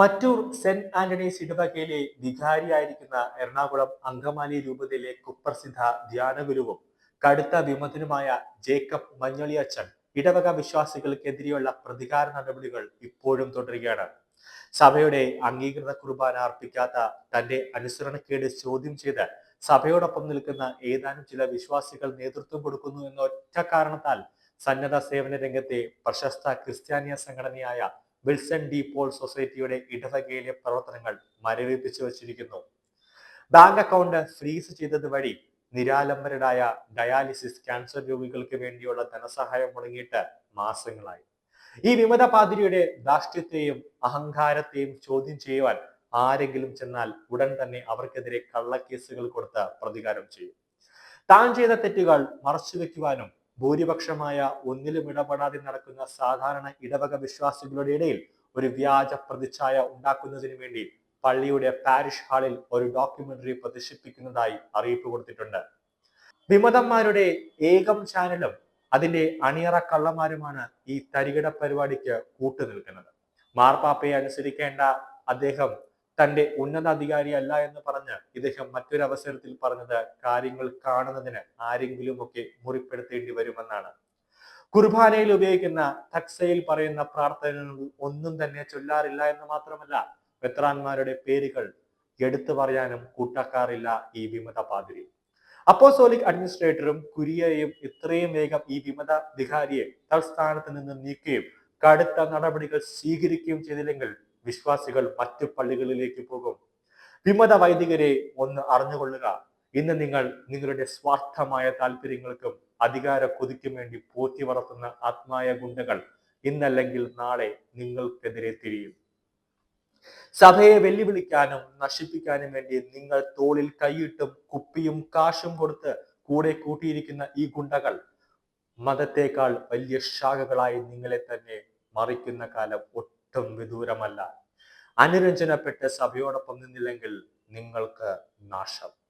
Mattoor saint Antony's ഇടവകയിലെ വികാരിയായിരിക്കുന്ന എറണാകുളം അങ്കമാലി രൂപതയിലെ കുപ്രസിദ്ധ ധ്യാനഗുരുവും കടുത്ത വിമതനുമായ ജേക്കബ് മഞ്ഞളിയച്ചൻ ഇടവക വിശ്വാസികൾക്കെതിരെയുള്ള പ്രതികാര നടപടികൾ ഇപ്പോഴും തുടരുകയാണ്. സഭയുടെ അംഗീകൃത കുർബാന അർപ്പിക്കാത്ത തന്റെ അനുസരണക്കേട് ചോദ്യം ചെയ്ത് സഭയോടൊപ്പം നിൽക്കുന്ന ഏതാനും ചില വിശ്വാസികൾ നേതൃത്വം കൊടുക്കുന്നു എന്ന ഒറ്റ കാരണത്താൽ സന്നദ്ധ സേവന രംഗത്തെ പ്രശസ്ത ക്രിസ്ത്യാനിയ സംഘടനയായ വിൽസൺ ഡി പോൾ സൊസൈറ്റിയുടെ ഇടവകയിലെ പ്രവർത്തനങ്ങൾ മരവിപ്പിച്ചു വച്ചിരിക്കുന്നു. ബാങ്ക് അക്കൗണ്ട് ഫ്രീസ് ചെയ്തത് വഴി നിരാലംബരായ ഡയാലിസിസ് ക്യാൻസർ രോഗികൾക്ക് വേണ്ടിയുള്ള ധനസഹായം മുടങ്ങിയിട്ട് മാസങ്ങളായി. ഈ വിമത പാതിരിയുടെ ധാർഷ്ട്യത്തെയും അഹങ്കാരത്തെയും ചോദ്യം ചെയ്യുവാൻ ആരെങ്കിലും ചെന്നാൽ ഉടൻ തന്നെ അവർക്കെതിരെ കള്ളക്കേസുകൾ കൊടുത്ത് പ്രതികാരം ചെയ്യും. താൻ ചെയ്ത തെറ്റുകൾ മറച്ചുവെക്കുവാനും ഭൂരിപക്ഷമായ ഒന്നിലും ഇടപെടാതെ നടക്കുന്ന സാധാരണ ഇടവക വിശ്വാസികളുടെ ഇടയിൽ ഒരു വ്യാജ പ്രതിച്ഛായ ഉണ്ടാക്കുന്നതിന് വേണ്ടി പള്ളിയുടെ പാരിഷ് ഹാളിൽ ഒരു ഡോക്യുമെന്ററി പ്രദർശിപ്പിക്കുന്നതായി അറിയിപ്പ് കൊടുത്തിട്ടുണ്ട്. വിമതന്മാരുടെ ഏകം ചാനലും അതിന്റെ അണിയറ കള്ളന്മാരുമാണ് ഈ തരികിട പരിപാടിക്ക് കൂട്ടുനിൽക്കുന്നത്. മാർപ്പാപ്പയെ അനുസരിക്കേണ്ട അദ്ദേഹം തന്റെ ഉന്നതാധികാരി അല്ല എന്ന് പറഞ്ഞ് ഇദ്ദേഹം മറ്റൊരു അവസരത്തിൽ പറഞ്ഞത് കാര്യങ്ങൾ കാണുന്നതിന് ആരെങ്കിലും ഒക്കെ മുറിപ്പെടുത്തേണ്ടി വരുമെന്നാണ്. കുർബാനയിൽ ഉപയോഗിക്കുന്ന തക്സയിൽ പറയുന്ന പ്രാർത്ഥനകൾ ഒന്നും തന്നെ ചൊല്ലാറില്ല എന്ന് മാത്രമല്ല വെത്രാന്മാരുടെ പേരുകൾ എടുത്തു പറയാനും കൂട്ടക്കാറില്ല ഈ വിമത പാതിരി. അപ്പോസോലിക് അഡ്മിനിസ്ട്രേറ്ററും കുര്യയും ഇത്രയും വേഗം ഈ വിമത വികാരിയെ തൽസ്ഥാനത്ത് നിന്ന് നീക്കുകയും കടുത്ത നടപടികൾ സ്വീകരിക്കുകയും ചെയ്തില്ലെങ്കിൽ വിശ്വാസികൾ മറ്റു പള്ളികളിലേക്ക് പോകും. വിമത വൈദികരെ ഒന്ന് അറിഞ്ഞുകൊള്ളുക. ഇന്ന് നിങ്ങൾ നിങ്ങളുടെ സ്വാർത്ഥമായ താല്പര്യങ്ങൾക്കും അധികാര കൊതിക്കും വേണ്ടി പോറ്റി വളർത്തുന്ന ആത്മായ ഗുണ്ടകൾ ഇന്നല്ലെങ്കിൽ നാളെ നിങ്ങൾക്കെതിരെ തിരിയും. സഭയെ വെല്ലുവിളിക്കാനും നശിപ്പിക്കാനും വേണ്ടി നിങ്ങൾ തോളിൽ കൈയിട്ടും കുപ്പിയും കാശും കൊടുത്ത് കൂടെ കൂട്ടിയിരിക്കുന്ന ഈ ഗുണ്ടകൾ മതത്തെക്കാൾ വലിയ ശാഖകളായി നിങ്ങളെ തന്നെ മറിക്കുന്ന കാലം ഒട്ടും വിദൂരമല്ല. അനുരഞ്ജനപ്പെട്ട് സഭയോടൊപ്പം നിന്നില്ലെങ്കിൽ നിങ്ങൾക്ക് നാശം.